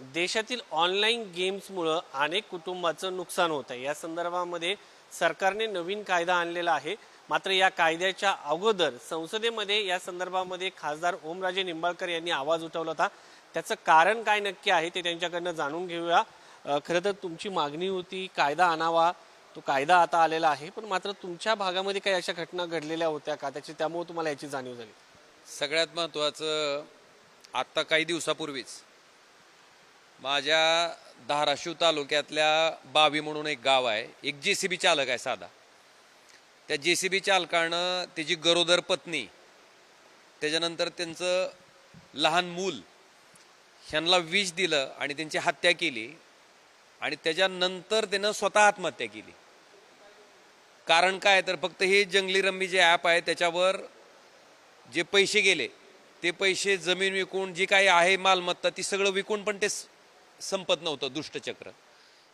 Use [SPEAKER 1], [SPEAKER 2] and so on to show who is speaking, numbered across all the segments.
[SPEAKER 1] देशातील ऑनलाईन गेम्समुळं अनेक कुटुंबाचं नुकसान होत आहे. या संदर्भामध्ये सरकारने नवीन कायदा आणलेला आहे. मात्र या कायद्याच्या अगोदर संसदेमध्ये या संदर्भामध्ये खासदार ओमराजे निंबाळकर यांनी आवाज उठवला होता. त्याचं कारण काय नक्की आहे ते त्यांच्याकडनं जाणून घेऊया. खरं तर तुमची मागणी होती कायदा आणावा तो कायदा आता आलेला आहे. पण मात्र तुमच्या भागामध्ये काही अशा घटना घडलेल्या होत्या का? त्याची त्यामुळे तुम्हाला याची जाणीव झाली.
[SPEAKER 2] सगळ्यात महत्त्वाचं आत्ता काही दिवसापूर्वीच माझ्या धाराशिव तालुक्यातल्या बावी म्हणून एक गाव आहे. एक जे सी बी चालक आहे साधा. त्या जे सी बी चालकानं त्याची गरोदर पत्नी त्याच्यानंतर त्यांचं लहान मूल ह्यांना विष दिलं आणि त्यांची हत्या केली आणि त्याच्यानंतर त्यानं स्वतः आत्महत्या केली. कारण काय? तर फक्त हे जंगली रम्मी जे ॲप आहे त्याच्यावर जे पैसे गेले ते पैसे जमीन विकून जी काही आहे मालमत्ता ती सगळं विकून पण ते संपत नव्हतं दुष्टचक्र.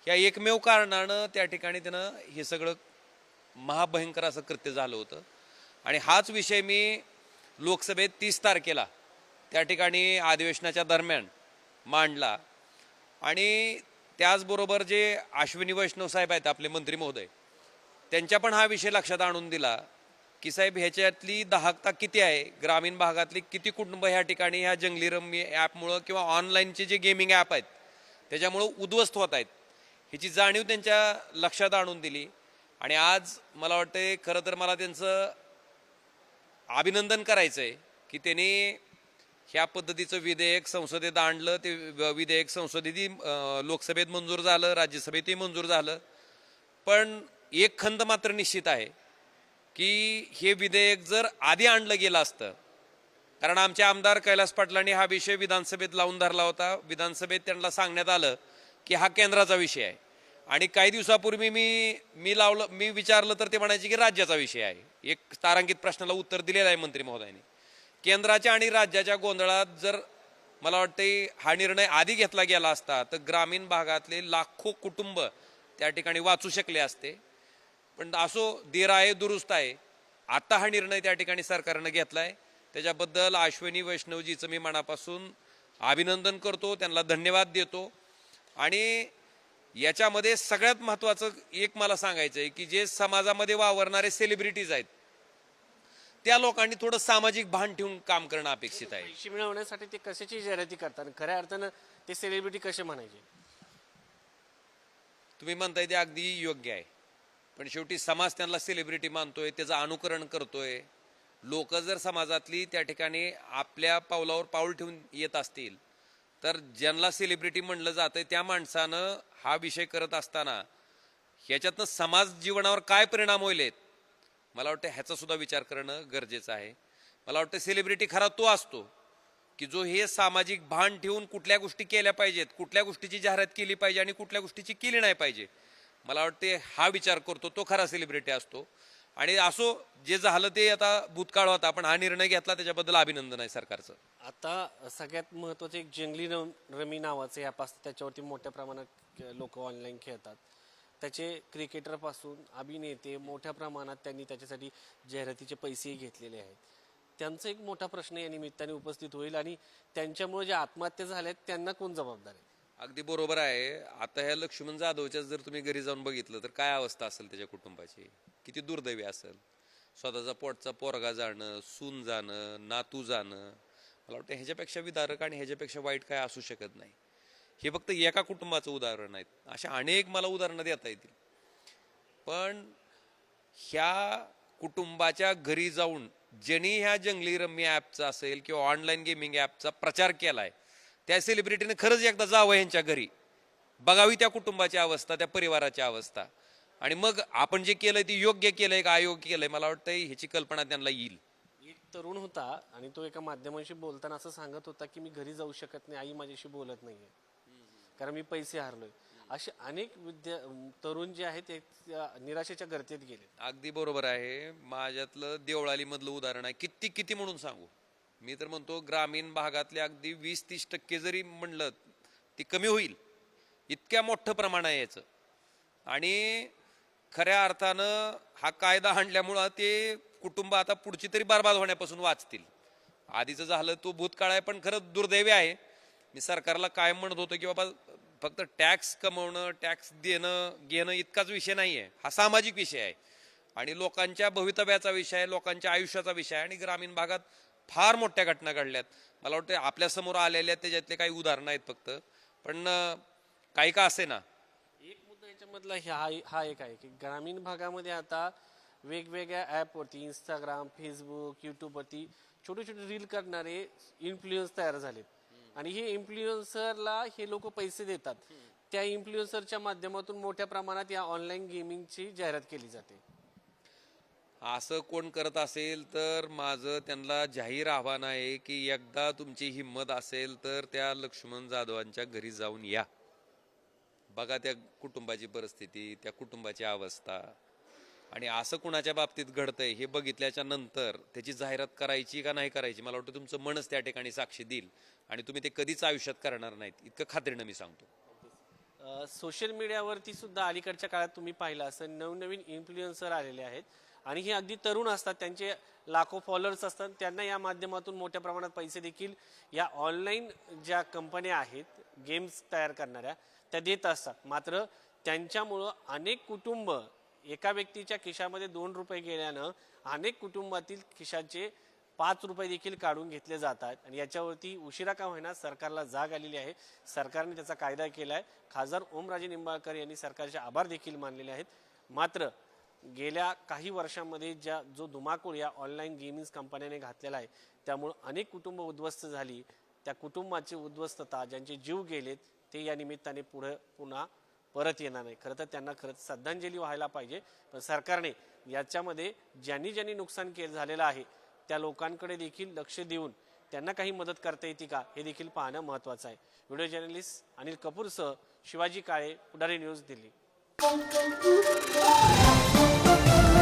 [SPEAKER 2] या एकमेव कारणानं त्या ठिकाणी त्यानं हे सगळं महाभयंकर असं कृत्य झालं होतं. आणि हाच विषय मी लोकसभेत तीस तारखेला त्या ठिकाणी अधिवेशनाच्या दरम्यान मांडला. आणि त्याचबरोबर जे अश्विनी वैष्णव साहेब आहेत आपले मंत्री महोदय त्यांच्या पण हा विषय लक्षात आणून दिला की साहेब ह्याच्यातली दाहकता किती आहे? ग्रामीण भागातली किती कुटुंब ह्या ठिकाणी ह्या जंगलीरम्य ॲपमुळं किंवा ऑनलाईनचे जे गेमिंग ॲप आहेत त्याच्यामुळं उद्ध्वस्त होत आहेत. ह्याची जाणीव त्यांच्या लक्षात आणून दिली. आणि आज मला वाटतं खरं तर मला त्यांचं अभिनंदन करायचं आहे की त्यांनी ह्या पद्धतीचं विधेयक संसदेत आणलं. ते विधेयक संसदेतही लोकसभेत मंजूर झालं राज्यसभेतही मंजूर झालं. पण एक खंत मात्र निश्चित आहे की हे विधेयक जर आधी आणलं गेलं असतं कारण आमचे आमदार कैलास पाटलांनी हा विषय विधानसभेत लावून धरला होता. विधानसभेत त्यांना सांगण्यात आलं की हा केंद्राचा विषय आहे. आणि काही दिवसापूर्वी मी मी लावलं मी विचारलं तर ते म्हणायचे की राज्याचा विषय आहे. एक तारांकित प्रश्नाला उत्तर दिलेलं आहे मंत्री महोदयांनी. केंद्राच्या आणि राज्याच्या गोंधळात जर मला वाटते हा निर्णय आधी घेतला गेला असता तर ग्रामीण भागातले लाखो कुटुंब त्या ठिकाणी वाचू शकले असते. पण असो दीर आहे दुरुस्त आहे. आता हा निर्णय त्या ठिकाणी सरकारनं घेतला आहे त्याच्याबद्दल अश्विनी वैष्णवजीचं मी मनापासून अभिनंदन करतो त्यांना धन्यवाद देतो. आणि याच्यामध्ये सगळ्यात महत्त्वाचं एक मला सांगायचं आहे की जे समाजामध्ये वावरणारे सेलिब्रिटीज आहेत त्या लोकांनी थोडं सामाजिक भान ठेवून काम करणं अपेक्षित आहे.
[SPEAKER 1] पैसे मिळवण्यासाठी ते कशाची जाहिराती करतात? खऱ्या अर्थानं ते सेलिब्रिटी कसे म्हणायचे?
[SPEAKER 2] तुम्ही म्हणताय ते अगदी योग्य आहे पण शेवटी समाज त्यांना सेलिब्रिटी मानतोय त्याचं अनुकरण करतोय. लोक जर समाजातली त्या ठिकाणी आपल्या पावलावर पाऊल ठेवून येत असतील तर ज्यांना सेलिब्रिटी म्हणलं जातं त्या माणसानं हा विषय करत असताना ह्याच्यातनं समाज जीवनावर काय परिणाम होईल मला वाटतं ह्याचासुद्धा विचार करणं गरजेचं आहे. मला वाटतं सेलिब्रिटी खरा तो असतो की जो हे सामाजिक भान ठेवून कुठल्या गोष्टी केल्या पाहिजेत कुठल्या गोष्टीची जाहिरात केली पाहिजे आणि कुठल्या गोष्टीची केली नाही पाहिजे. मला वाटते हा विचार करतो तो खरा सेलिब्रिटी असतो. आणि असो जे झालं ते आता भूतकाळ होता पण हा निर्णय घेतला त्याच्याबद्दल अभिनंदन आहे सरकारचं.
[SPEAKER 1] आता सगळ्यात महत्वाचं एक जंगली रम- रमी नावाचं ॲप असतं त्याच्यावरती मोठ्या प्रमाणात लोक ऑनलाईन खेळतात. त्याचे क्रिकेटरपासून अभिनेते मोठ्या प्रमाणात त्यांनी त्याच्यासाठी जाहिरातीचे पैसेही घेतलेले आहेत. त्यांचा एक मोठा प्रश्न या निमित्ताने उपस्थित होईल आणि त्यांच्यामुळे ज्या आत्महत्या झाल्या आहेत त्यांना कोण जबाबदार आहे?
[SPEAKER 2] अगदी बरोबर आहे. आता ह्या लक्ष्मण जाधवच्या जर तुम्ही घरी जाऊन बघितलं तर काय अवस्था असेल त्याच्या कुटुंबाची? किती दुर्दैवी असेल? स्वतःचा पोटचा पोरगा जाणं सून जाणं नातू जाणं मला वाटतं ह्याच्यापेक्षा विदारक आणि ह्याच्यापेक्षा वाईट काय असू शकत नाही. हे फक्त एका कुटुंबाचं उदाहरण आहेत अशा अनेक मला उदाहरणं देता येतील. पण ह्या कुटुंबाच्या घरी जाऊन ज्यांनी ह्या जंगली रम्मी ॲपचा असेल किंवा ऑनलाईन गेमिंग ॲपचा प्रचार केला आहे त्या सेलिब्रिटीने खरंच एकदा जावं यांच्या घरी. बघावी त्या कुटुंबाची अवस्था त्या परिवाराची अवस्था. आणि मग आपण जे केलंय ते योग्य केलंय का अयोग्य केलंय मला वाटतं ह्याची कल्पना त्यांना येईल.
[SPEAKER 1] एक तरुण होता आणि तो एका माध्यमांशी बोलताना असं सांगत होता की मी घरी जाऊ शकत नाही आई माझ्याशी बोलत नाहीये. कारण मी पैसे हारलोय. असे अनेक विद्या तरुण जे आहेत ते निराशेच्या गर्तेत गेले
[SPEAKER 2] अगदी बरोबर आहे. माझ्यातलं देवळाली मधलं उदाहरण आहे. किती किती म्हणून सांगू? मी तर म्हणतो ग्रामीण भागातले अगदी वीस तीस टक्के जरी म्हणलं ती कमी होईल. इतक्या मोठं प्रमाण आहे याचं. आणि खऱ्या अर्थानं हा कायदा आणल्यामुळं ते कुटुंब आता पुढची तरी बरबाद होण्यापासून वाचतील. आधीचं झालं तो भूतकाळ आहे पण खरं दुर्दैवी आहे. मी सरकारला कायम म्हणत होतो की बाबा फक्त टॅक्स कमवणं टॅक्स देणं घेणं इतकाच विषय नाही आहे. हा सामाजिक विषय आहे. आणि लोकांच्या भवितव्याचा विषय आहे लोकांच्या आयुष्याचा विषय आहे. आणि ग्रामीण भागात फार मोठ्या घटना घडल्यात. मला वाटतं आपल्यासमोर आलेल्या त्याच्यातले काही उदाहरणं आहेत फक्त. पण काही का असे ना
[SPEAKER 1] एक मुद्दा याच्यामधला हा हा एक आहे की ग्रामीण भागामध्ये आता वेगवेगळ्या ॲपवरती इंस्टाग्राम फेसबुक यूट्यूबवरती छोटे छोटे रील करणारे इन्फ्लुएन्स तयार झालेत. आणि हे इन्फ्लुएन्सरला हे लोक पैसे देतात. त्या इन्फ्लुएन्सरच्या माध्यमातून मोठ्या प्रमाणात या ऑनलाईन गेमिंगची जाहिरात केली जाते.
[SPEAKER 2] असं कोण करत असेल तर माझं त्यांना जाहीर आव्हान आहे की एकदा तुमची हिंमत असेल तर त्या लक्ष्मण जाधवांच्या घरी जाऊन या. बघा त्या कुटुंबाची परिस्थिती त्या कुटुंबाची अवस्था. आणि असं कुणाच्या बाबतीत घडतंय हे बघितल्याच्या नंतर त्याची जाहिरात करायची का नाही करायची मला वाटतं तुमचं मनच त्या ठिकाणी साक्षी देईल. आणि तुम्ही ते कधीच आयुष्यात करणार नाहीत. इतकं खात्रीनं मी सांगतो.
[SPEAKER 1] सोशल मीडियावरती सुद्धा अलीकडच्या काळात तुम्ही पाहिलं असं नवनवीन इन्फ्लुएन्सर आलेले आहेत. आणि हे अगदी तरुण असतात त्यांचे लाखो फॉलोअर्स असतात. त्यांना या माध्यमातून मोठ्या प्रमाणात पैसे देखील या ऑनलाईन ज्या कंपन्या आहेत गेम्स तयार करणाऱ्या त्या देत असतात. मात्र त्यांच्यामुळं अनेक कुटुंब एका व्यक्तीच्या खिशामध्ये दोन रुपये गेल्यानं अनेक कुटुंबातील खिशाचे पाच रुपये देखील काढून घेतले जातात. आणि याच्यावरती उशिरा का होईना सरकारला जाग आलेली आहे. सरकारने त्याचा कायदा केला आहे खासदार ओमराजे निंबाळकर यांनी सरकारचे आभार देखील मानलेले आहेत. मात्र गेल्या काही वर्षांमध्ये ज्या जो धुमाकूळ या ऑनलाईन गेमिंग कंपन्याने घातलेला आहे त्यामुळं अनेक कुटुंब उद्ध्वस्त झाली. त्या कुटुंबाची उद्ध्वस्तता ज्यांचे जीव गेलेत ते या निमित्ताने पुढे पुन्हा परत येणार नाही. खरं तर त्यांना खरंच श्रद्धांजली व्हायला पाहिजे. पण सरकारने याच्यामध्ये ज्यांनी ज्यांनी नुकसान केलं झालेलं आहे त्या लोकांकडे देखील लक्ष देऊन त्यांना काही मदत करता येते का हे देखील पाहणं महत्त्वाचं आहे. व्हिडिओ जर्नलिस्ट अनिल कपूरसह शिवाजी काळे पुढारी न्यूज दिल्ली. Музика